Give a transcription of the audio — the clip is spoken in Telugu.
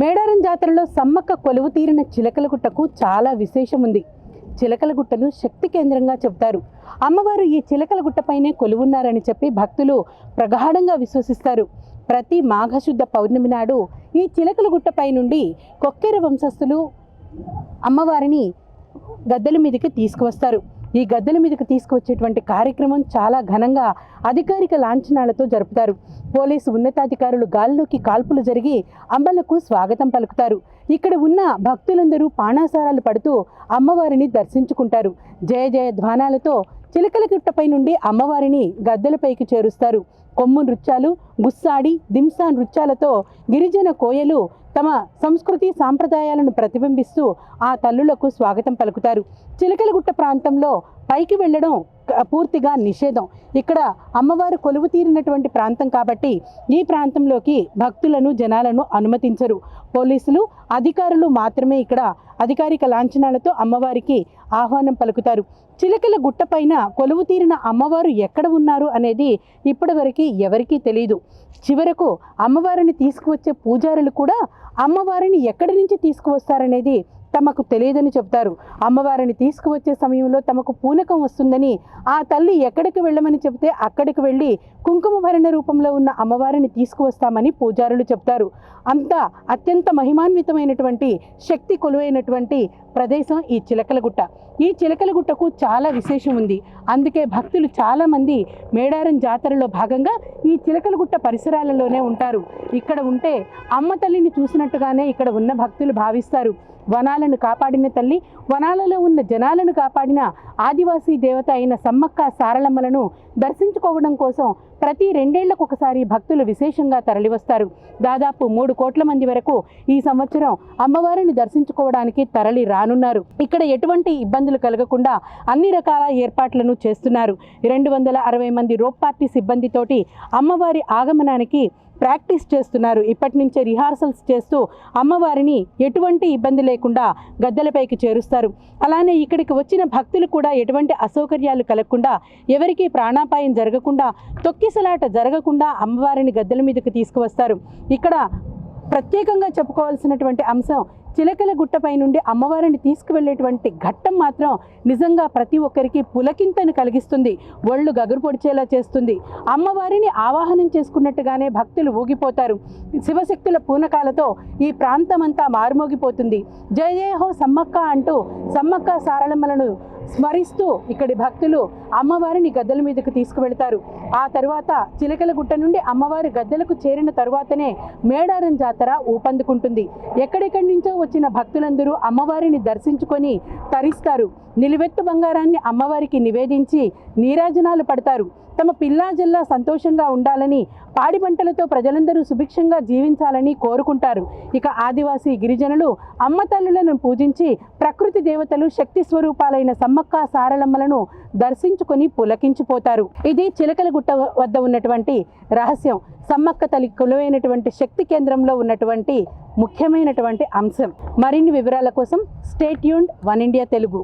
మేడారం జాతరలో సమ్మక్క కొలువు తీరిన చిలకలగుట్టకు చాలా విశేషం ఉంది. చిలకలగుట్టను శక్తి కేంద్రంగా చెబుతారు. అమ్మవారు ఈ చిలకలగుట్టపైనే కొలువున్నారని చెప్పి భక్తులు ప్రగాఢంగా విశ్వసిస్తారు. ప్రతి మాఘశుద్ధ పౌర్ణమి నాడు ఈ చిలకలగుట్టపై నుండి కొక్కెర వంశస్థులు అమ్మవారిని గద్దెల మీదకి తీసుకువస్తారు. ఈ గద్దెల మీదకి తీసుకువచ్చేటువంటి కార్యక్రమం చాలా ఘనంగా అధికారిక లాంఛనాలతో జరుపుతారు. పోలీసు ఉన్నతాధికారులు గాల్లోకి కాల్పులు జరిగి అమ్మలకు స్వాగతం పలుకుతారు. ఇక్కడ ఉన్న భక్తులందరూ పాణాసారాలు పడుతూ అమ్మవారిని దర్శించుకుంటారు. జయ జయ ధ్వానాలతో చిలకలగుట్టపై నుండి అమ్మవారిని గద్దెలపైకి చేరుస్తారు. కొమ్ము నృత్యాలు గుస్సాడి దింసా నృత్యాలతో గిరిజన కోయలు తమ సంస్కృతి సాంప్రదాయాలను ప్రతిబింబిస్తూ ఆ తల్లులకు స్వాగతం పలుకుతారు. చిలకలగుట్ట ప్రాంతంలో పైకి వెళ్ళడం పూర్తిగా నిషేధం. ఇక్కడ అమ్మవారు కొలువు తీరినటువంటి ప్రాంతం కాబట్టి ఈ ప్రాంతంలోకి భక్తులను జనాలను అనుమతించరు. పోలీసులు అధికారులు మాత్రమే ఇక్కడ అధికారిక లాంఛనాలతో అమ్మవారికి ఆహ్వానం పలుకుతారు. చిలకల గుట్టపైన కొలువు తీరిన అమ్మవారు ఎక్కడ ఉన్నారు అనేది ఇప్పటివరకు ఎవరికీ తెలియదు చివరకు అమ్మవారిని తీసుకువచ్చే పూజారులు కూడా అమ్మవారిని ఎక్కడి నుంచి తీసుకువస్తారనేది తమకు తెలియదని చెప్తారు అమ్మవారిని తీసుకువచ్చే సమయంలో తమకు పూనకం వస్తుందని ఆ తల్లి ఎక్కడికి వెళ్ళమని చెబితే అక్కడికి వెళ్ళి కుంకుమ భరణ రూపంలో ఉన్న అమ్మవారిని తీసుకువస్తామని పూజారులు చెప్తారు అంత అత్యంత మహిమాన్వితమైనటువంటి శక్తి కొలువైనటువంటి ప్రదేశం ఈ చిలకలగుట్ట ఈ చిలకలగుట్టకు చాలా విశేషం ఉంది. అందుకే భక్తులు చాలామంది మేడారం జాతరలో భాగంగా ఈ చిలకలగుట్ట పరిసరాలలోనే ఉంటారు. ఇక్కడ ఉంటే అమ్మ తల్లిని చూసినట్టుగానే ఇక్కడ ఉన్న భక్తులు భావిస్తారు. వనాలను కాపాడిన తల్లి వనాలలో ఉన్న జనాలను కాపాడిన ఆదివాసీ దేవత అయిన సమ్మక్క సారలమ్మలను దర్శించుకోవడం కోసం ప్రతి రెండేళ్ళకు ఒకసారి భక్తులు విశేషంగా తరలివస్తారు. దాదాపు మూడు కోట్ల మంది వరకు ఈ సంవత్సరం అమ్మవారిని దర్శించుకోవడానికి తరలి రానున్నారు. ఇక్కడ ఎటువంటి ఇబ్బందులు కలగకుండా అన్ని రకాల ఏర్పాట్లను చేస్తున్నారు. రెండు వందల అరవై మంది రోప్ పార్టీ సిబ్బందితోటి అమ్మవారి ఆగమనానికి ప్రాక్టీస్ చేస్తున్నారు. ఇప్పటి నుంచే రిహార్సల్స్ చేస్తూ అమ్మవారిని ఎటువంటి ఇబ్బంది లేకుండా గద్దెలపైకి చేరుస్తారు. అలానే ఇక్కడికి వచ్చిన భక్తులు కూడా ఎటువంటి అసౌకర్యాలు కలగకుండా ఎవరికీ ప్రాణాపాయం జరగకుండా తొక్కిసలాట జరగకుండా అమ్మవారిని గద్దెల మీదకి తీసుకువస్తారు. ఇక్కడ ప్రత్యేకంగా చెప్పుకోవాల్సినటువంటి అంశం చిలకల గుట్టపై నుండి అమ్మవారిని తీసుకువెళ్ళేటువంటి ఘట్టం మాత్రం నిజంగా ప్రతి ఒక్కరికి పులకింతను కలిగిస్తుంది. ఒళ్ళు గగురు పొడిచేలా చేస్తుంది. అమ్మవారిని ఆవాహనం చేసుకున్నట్టుగానే భక్తులు ఊగిపోతారు. శివశక్తుల పూనకాలతో ఈ ప్రాంతమంతా మారుమోగిపోతుంది. జయ జయ హో సమ్మక్క అంటూ సమ్మక్క సారళమ్మలను స్మరిస్తూ ఇక్కడి భక్తులు అమ్మవారిని గద్దెల మీదకు తీసుకువెళ్తారు. ఆ తర్వాత చిలకల గుట్ట నుండి అమ్మవారి గద్దెలకు చేరిన తరువాతనే మేడారం జాతర ఊపందుకుంటుంది. ఎక్కడెక్కడి నుంచో వచ్చిన భక్తులందరూ అమ్మవారిని దర్శించుకొని తరిస్తారు. నిలువెత్తు బంగారాన్ని అమ్మవారికి నివేదించి నీరాజనాలు పడతారు. తమ పిల్లా జిల్లా సంతోషంగా ఉండాలని పాడి పంటలతో ప్రజలందరూ సుభిక్షంగా జీవించాలని కోరుకుంటారు. ఇక ఆదివాసీ గిరిజనులు అమ్మ తల్లులను పూజించి ప్రకృతి దేవతలు శక్తి స్వరూపాలైన సమ్మక్క సారలమ్మలను దర్శించుకొని పులకించిపోతారు. ఇది చిలకలగుట్ట వద్ద ఉన్నటువంటి రహస్యం. సమ్మక్క తల్లి కొలువైనటువంటి శక్తి కేంద్రంలో ఉన్నటువంటి ముఖ్యమైనటువంటి అంశం. మరిన్ని వివరాల కోసం స్టేట్ యూన్ వన్ ఇండియా తెలుగు.